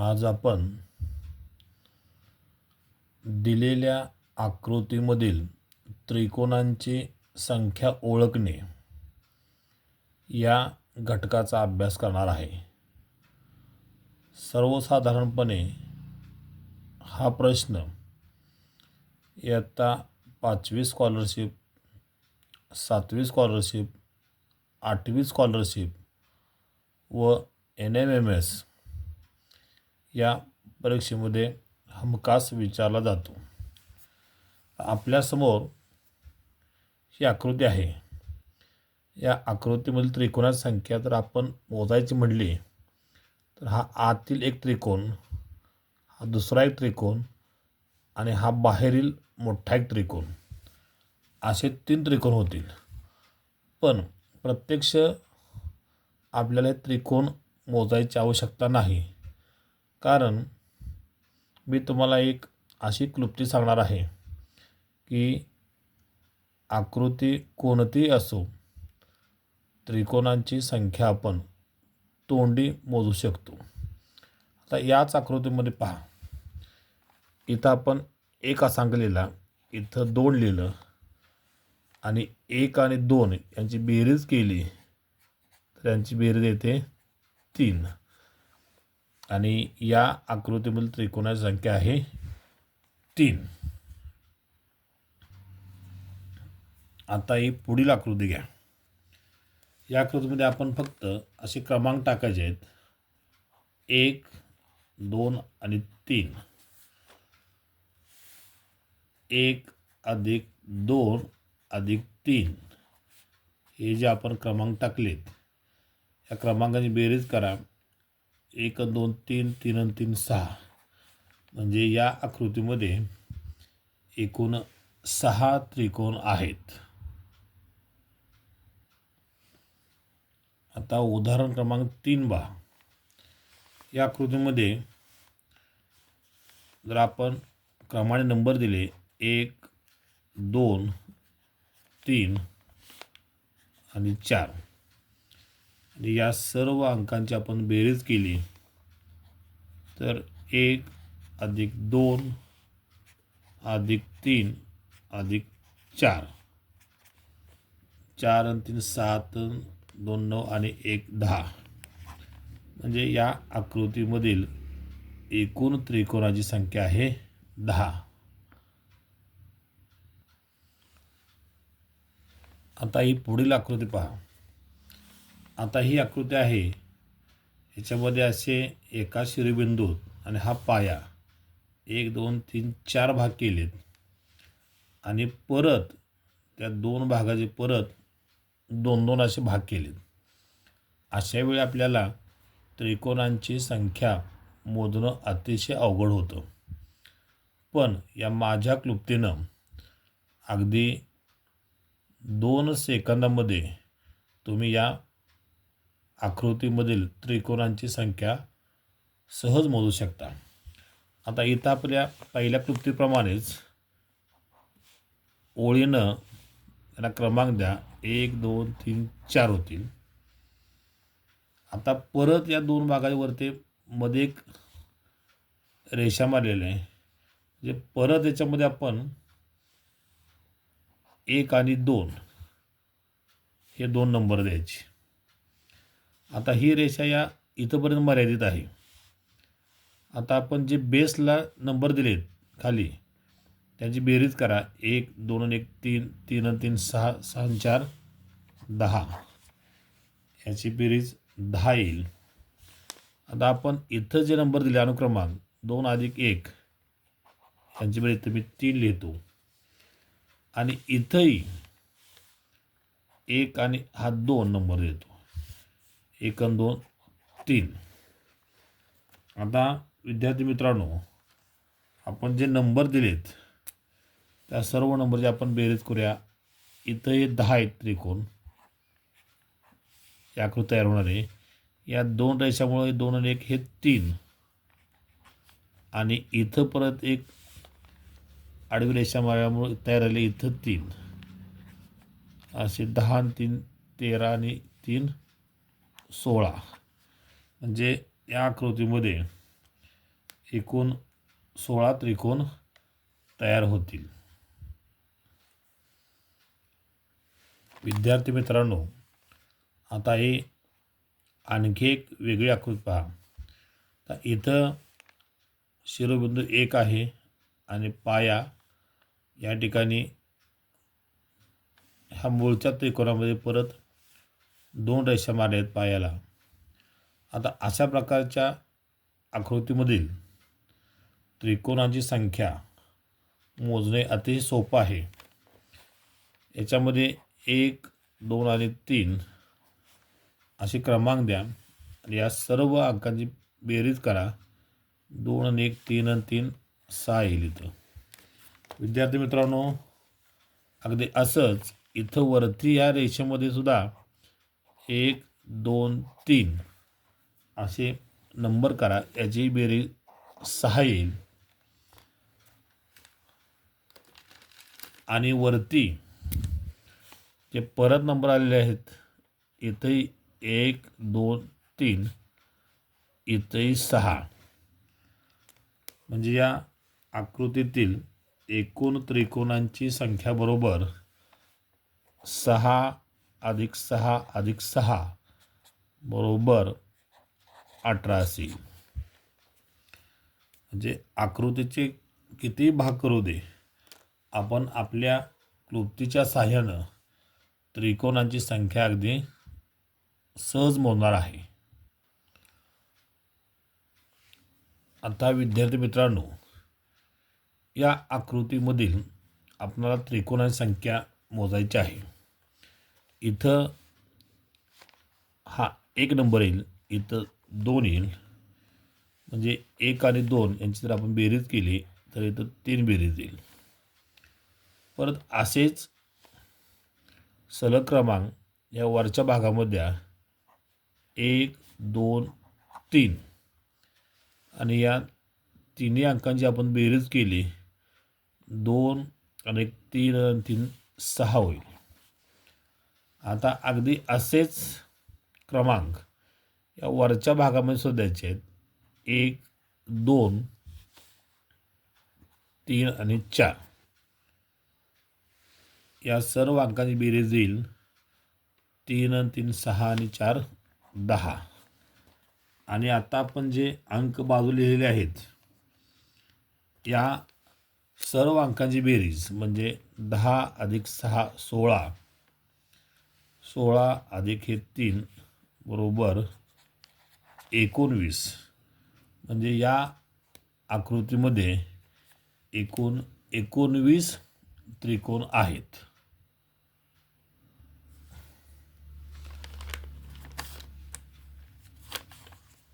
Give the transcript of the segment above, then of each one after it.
आज आपण दिलेल्या आकृतीमधील त्रिकोणांची संख्या ओळखणे या घटकाचा अभ्यास करणार आहे. सर्वसाधारणपणे हा प्रश्न इयत्ता पाचवी स्कॉलरशिप सातवी स्कॉलरशिप आठवी स्कॉलरशिप व एन एम एम एस या परीक्षेमध्ये हमखास विचारला जातो. आपल्यासमोर ही आकृती आहे. या आकृतीमधील त्रिकोणाची संख्या जर आपण मोजायची म्हटली तर हा आतील एक त्रिकोण हा दुसरा एक त्रिकोण आणि हा बाहेरील मोठा एक त्रिकोण. असे तीन त्रिकोण होतील. पण प्रत्यक्ष आपल्याला त्रिकोण मोजायची आवश्यकता नाही. कारण मी तुम्हाला एक अशी क्लुप्ती सांगणार आहे की आकृती कोणतीही असो त्रिकोणांची संख्या आपण तोंडी मोजू शकतो. आता याच आकृतीमध्ये पहा. इथं आपण एक असांक लिहिला इथं दोन लिहिलं आणि एक आणि दोन यांची बेरीज केली तर यांची बेरीज येते तीन. आणि या आकृतीमधील त्रिकोणाची संख्या आहे तीन. आता ही पुढील आकृती घ्या. या आकृतीमध्ये आपण फक्त असे क्रमांक टाकायचे आहेत. एक दोन आणि तीन. एक अधिक दोन अधिक तीन. हे जे आपण क्रमांक टाकलेत या क्रमांकाची बेरीज करा. एक दोन तीन तीन आणि तीन सहा. म्हणजे या आकृतीमध्ये एकूण सहा त्रिकोण आहेत. आता उदाहरण क्रमांक तीन बा या आकृतीमध्ये जर आपण क्रमाने नंबर दिले एक दोन तीन आणि चार. म्हणजे या सर्व अंकांची आपण बेरीज केली. तर एक अधिक दोन अधिक तीन अधिक चार. चार आणि तीन सात दोन नऊ आणि एक दहा. म्हणजे या आकृतीमधील एकूण त्रिकोणाची संख्या आहे दहा. आता ही पुढील आकृती पहा. आता ही आकृती आहे. ह्याच्यामध्ये असे एका शिरोबिंदूत आणि हा पाया. एक दोन तीन चार भाग केलेत. आणि परत त्या दोन भागाचे परत दोन दोन असे भाग केलेत. अशा वेळी आपल्याला त्रिकोणांची संख्या मोजणं अतिशय अवघड होतं. पण या माझ्या क्लुप्तीनं अगदी दोन सेकंदामध्ये तुम्ही या आकृतीमधील त्रिकोणांची संख्या सहज मोजू शकता. आता इथं आपल्या पहिल्या कृतीप्रमाणेच ओळीनं त्यांना क्रमांक द्या. एक दोन तीन चार होतील आता परत या दोन भागावरती मध्ये एक रेषा मारलेली आहे. म्हणजे परत याच्यामध्ये आपण एक आणि दोन हे दोन नंबर द्यायचे. आता ही रेषा या इथंपर्यंत मर्यादित आहे. आता आपण जे बेसला नंबर दिलेत खाली त्याची बेरीज करा. एक दोन आणि एक तीन तीन आणि तीन सहा सहा चार दहा. याची बेरीज दहा येईल. आता आपण इथं जे नंबर दिले अनुक्रमांक दोन अधिक एक यांची बेरीज तुम्ही मी तीन लिहितो. आणि इथंही एक आणि हा दोन नंबर देतो. एक आणि दोन तीन. आता विद्यार्थी मित्रांनो आपण जे नंबर दिलेत त्या सर्व नंबरचे आपण बेरीज करूया इथं हे दहा आहेत त्रिकोण. या आकृती तयार होणार आहे. या दोन रेषामुळे दोन आणि एक हे तीन. आणि इथं परत एक आडवी रेषा मारल्यामुळे तयार झाले इथं तीन. असे दहा आणि तीन तेरा आणि तीन. सोळा. म्हणजे या आकृतीमध्ये एकूण सोळा त्रिकोण तयार होतील. विद्यार्थी मित्रांनो आता हे आणखी एक वेगळी आकृती पहा. तर इथं शिरोबिंदू एक आहे आणि पाया या ठिकाणी ह्या मूळच्या त्रिकोणामध्ये परत दोन रेषा मारल्या आहेत पायाला. आता अशा प्रकारच्या आकृतीमधील त्रिकोणांची संख्या मोजणे अतिशय सोपं आहे. याच्यामध्ये एक दोन आणि तीन असे क्रमांक द्या आणि या सर्व अंकांची बेरीज करा. दोन आणि एक तीन आणि तीन सहा येईल इथं. विद्यार्थी मित्रांनो अगदी असंच इथं वरती या रेषेमध्ये सुद्धा एक दोन तीन. असे नंबर करा याची बेरीज सहा येईल. आणि वरती जे परत नंबर आलेले आहेत इथंही एक दोन तीन इथंही सहा. म्हणजे या आकृतीतील एकूण त्रिकोणांची संख्या बरोबर सहा अधिक सहा अधिक सहा बरोबर अठरा असेल म्हणजे आकृतीचे किती भाग करू दे? आपण आपल्या क्लुप्तीच्या साह्यानं त्रिकोणांची संख्या अगदी सहज मोजणार आहे. आता विद्यार्थी मित्रांनो या आकृतीमधील आपणाला त्रिकोणांची संख्या मोजायची आहे. इथं हा एक नंबर येईल इथं दोन येईल. म्हणजे एक आणि दोन यांची जर आपण बेरीज केली तर इथं तीन बेरीज येईल. परत असेच सलग क्रमांक या वरच्या भागामध्ये एक दोन तीन. आणि या तिन्ही अंकांची आपण बेरीज केली दोन आणि तीन तीन सहा होईल. आता अगदी असेच क्रमांक या वरच्या भागामध्ये शोधायचे आहेत. एक दोन तीन आणि चार. या सर्व अंकांची बेरीज येईल तीन आणि तीन सहा आणि चार दहा. आणि आता आपण जे अंक बाजू लिहिलेले आहेत या सर्व अंकांची बेरीज म्हणजे दहा अधिक सहा सोळा सोळा अधिक हे तीन बरोबर एकोणवीस. म्हणजे या आकृतीमध्ये एकूण एकोणवीस त्रिकोण आहेत.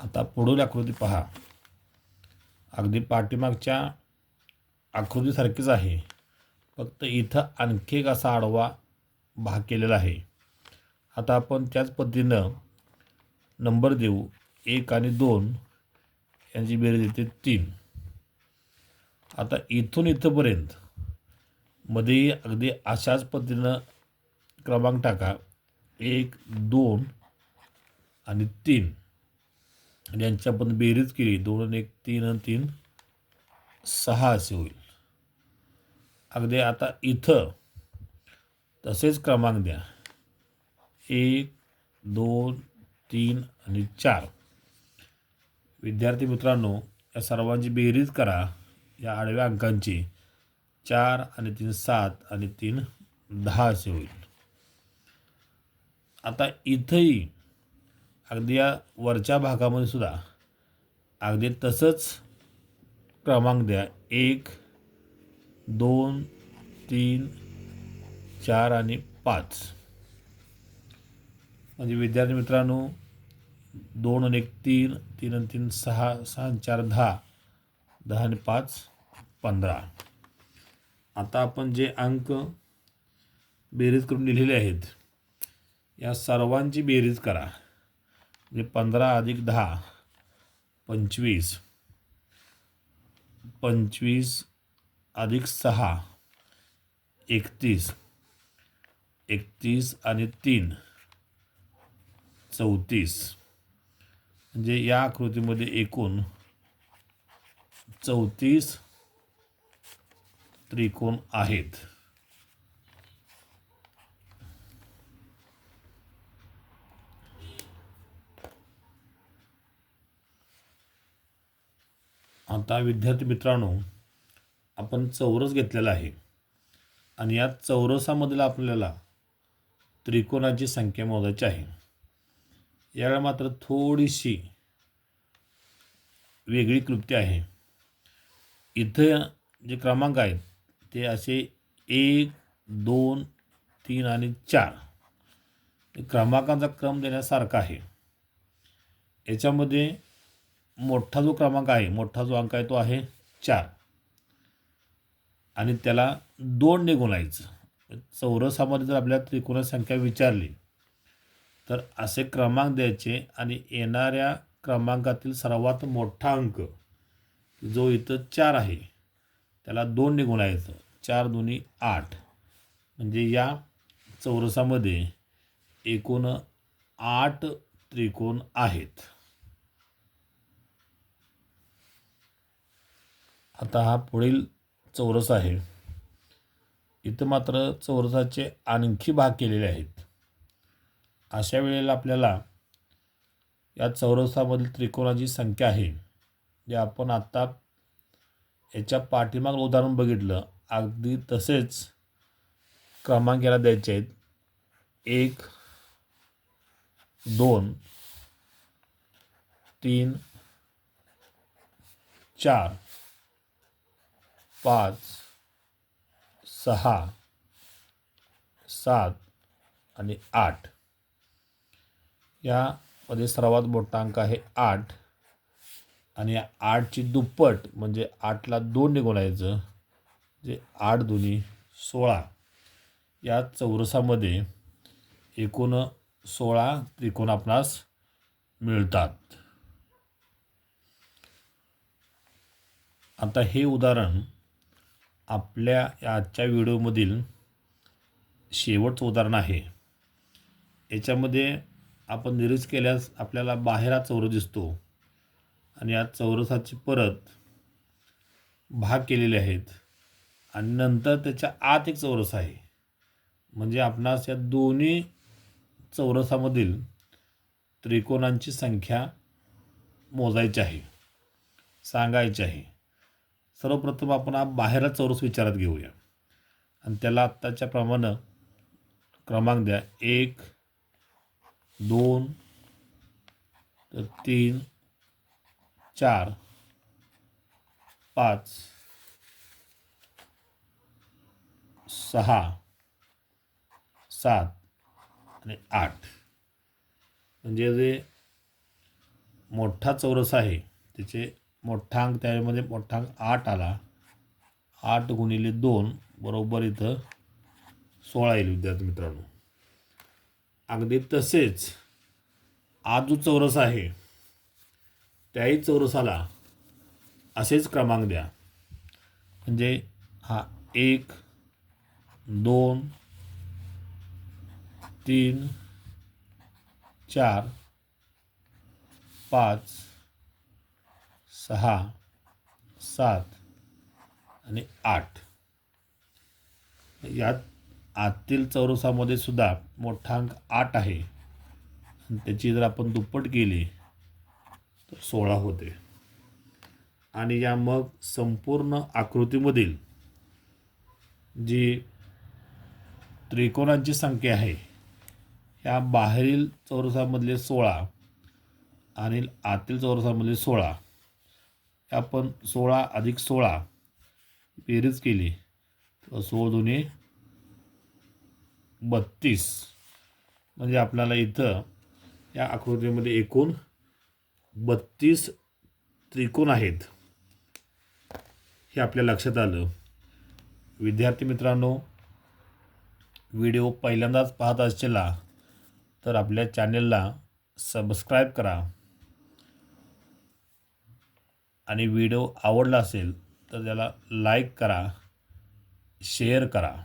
आता पुढील आकृती पहा. अगदी पाठीमागच्या आकृतीसारखीच आहे. फक्त इथं आणखी एक असा आडवा भाग केलेला आहे. आता आपण त्याच पद्धतीनं नंबर देऊ. एक आणि दोन यांची बेरीज येते तीन. आता इथून इथंपर्यंत मध्ये अगदी अशाच पद्धतीनं क्रमांक टाका. एक दोन आणि तीन. आणि यांची आपण बेरीज केली दोन आणि एक तीन आणि तीन सहा असे होईल. अगदी आता इथं तसेच क्रमांक द्या. एक दोन तीन आणि चार. विद्यार्थी मित्रांनो या सर्वांची बेरीज करा. या आडव्या अंकांची. चार आणि तीन सात आणि तीन दहा असे होईल. आता इथंही अगदी या वरच्या भागामध्ये सुद्धा अगदी तसंच क्रमांक द्या. एक दोन तीन चार आणि पाच. म्हणजे विद्यार्थी मित्रांनो दोन आणि एक तीन तीन आणि तीन सहा सहा आणि चार दहा दहा आणि पाच पंधरा. आता आपण जे अंक बेरीज करून लिहिलेले आहेत या सर्वांची बेरीज करा. म्हणजे पंधरा अधिक दहा पंचवीस. पंचवीस अधिक सहा एकतीस. एकतीस आणि तीन. चौतीस. म्हणजे या आकृतीमध्ये एकूण चौतीस त्रिकोण आहेत. आता विद्यार्थी मित्रांनो आपण चौरस घेतलेला आहे. आणि या चौरसामधील आपल्याला त्रिकोणाची संख्या मोजायची आहे. याला मात्र थोडीशी वेगळी कृती आहे. इथं जे क्रमांक आहेत ते असे एक दोन तीन आणि चार. क्रमांकांचा क्रम देण्यासारखा आहे. याच्यामध्ये मोठा जो क्रमांक आहे मोठा जो अंक आहे तो आहे चार. आणि त्याला दोनने गुणायचं चौरसामध्ये जर आपल्याला त्रिकोणाची संख्या विचारली तर असे क्रमांक द्यायचे आणि येणाऱ्या क्रमांकातील सर्वात मोठा अंक जो इथं चार आहे त्याला दोनने गुणायचं चार दोन्ही आठ. म्हणजे या चौरसामध्ये एकूण आठ त्रिकोण आहेत. आता हा पुढील चौरस आहे. इथं मात्र चौरसाचे आणखी भाग केलेले आहेत. अशा वेळेला आपल्याला या चौरसामधील त्रिकोणाची संख्या आहे जे आपण आत्ता याच्या पाठीमागं उदाहरण बघितलं. अगदी तसेच क्रमांक याला द्यायचे आहेत. एक दोन तीन चार पाच सहा सात आणि आठ. यामध्ये सर्वात मोठा अंक आहे आठ. आणि आठची दुप्पट म्हणजे आठला दोन गुणायचं जे आठ दोन्ही सोळा. या चौरसामध्ये एकूण सोळा त्रिकोण आपणास मिळतात. आता हे उदाहरण आपल्या या आजच्या व्हिडिओमधील शेवटचं उदाहरण आहे. याच्यामध्ये आपण निरीज केल्यास आपल्याला बाहेर हा चौरस दिसतो. आणि या चौरसाची परत भाग केलेले आहेत. आणि नंतर त्याच्या आत एक चौरस आहे. म्हणजे आपणास या दोन्ही चौरसामधील त्रिकोणांची संख्या मोजायची आहे. सांगायची आहे. सर्वप्रथम आपण हा बाहेरचा चौरस विचारात घेऊया. आणि त्याला आत्ताच्या प्रमाणं क्रमांक द्या. एक दोन तर तीन चार पाच सहा सात आणि आठ. म्हणजे जे मोठा चौरस आहे त्याचे मोठा अंक त्यामध्ये मोठा अंक आठ आला आठ गुणिले दोन बरोबर इथं सोळा येईल विद्यार्थी मित्रांनो. अगदी तसेच आज जो चौरस आहे त्याही चौरसाला असेच क्रमांक द्या. म्हणजे हा एक दोन तीन चार पाच सहा सात आणि आठ. यात आतील चौरसामध्ये सुद्धा मोठा अंक आठ आहे. त्याची जर आपण दुप्पट केली तर सोळा होते. आणि या मग संपूर्ण आकृतीमधील जी त्रिकोणांची संख्या आहे ह्या बाहेरील चौरसामधले सोळा आणि आतील चौरसामधले सोळा आपण सोळा अधिक सोळा बेरीज केली तर सोळ दोन्ही बत्तीस. म्हणजे आपल्याला इथं या आकृतीमध्ये एकूण बत्तीस त्रिकोण आहेत. हे आपल्या लक्षात आलं. विद्यार्थी मित्रांनो व्हिडिओ पहिल्यांदाच पाहत असलेला तर आपल्या चॅनेलला सबस्क्राईब करा. आणि व्हिडिओ आवडला असेल तर त्याला लाईक करा शेअर करा.